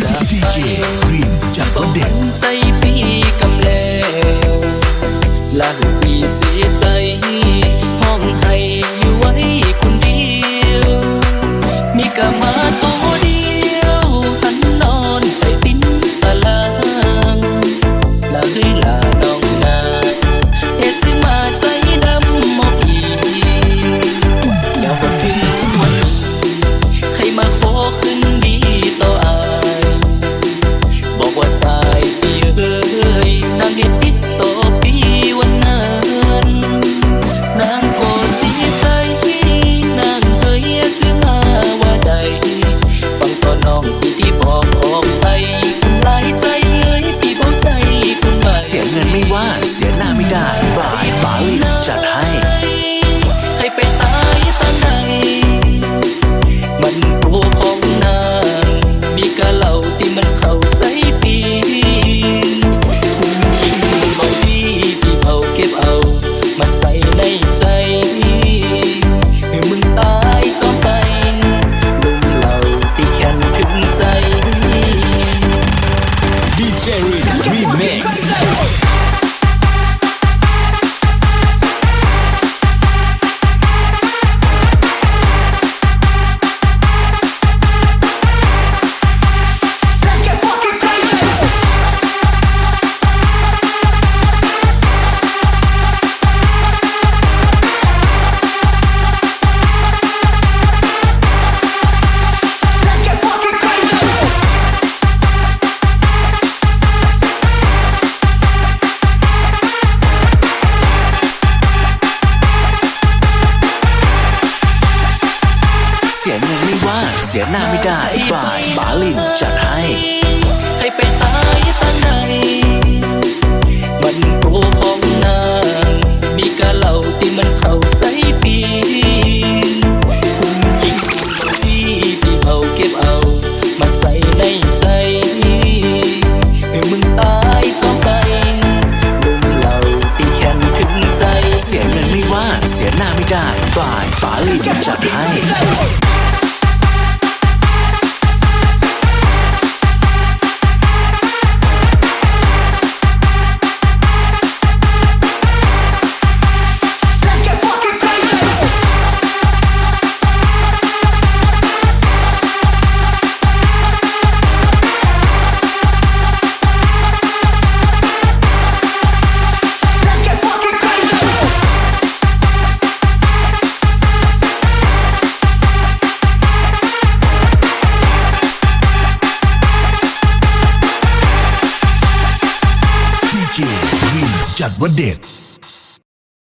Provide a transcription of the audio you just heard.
จ้าดีเจรีมจัดวันเด็กใส่ปีกำแลลาลูกปีเสียใจห้องให้อยู่ไว้คนเดียว มีกะมาตัวเดียวหันนอนไปติ้นตารางลาเฮ้ยลาน้องนาเฮ็ดสิมาใจดำมอกอีอย่าวันคืนวันใครมาขอคืน ยน สียเงินไม่ว่าเสียหน้าไม่ได้บายบาลินจัดให้ให้ไปตายตาไหนมันตัวของนางมีกะเหล่าที่มันเข้าใจปีคุณยิ่งที่พี่เอาเก็บเอา มาใส่ในใจให้มึงตายจอมไปลมเหล่าที่แค้นถึงใจ เสียเงินไม่ว่าเสียหน้าไม่ได้บายบาลินจัดให้ ดีเจ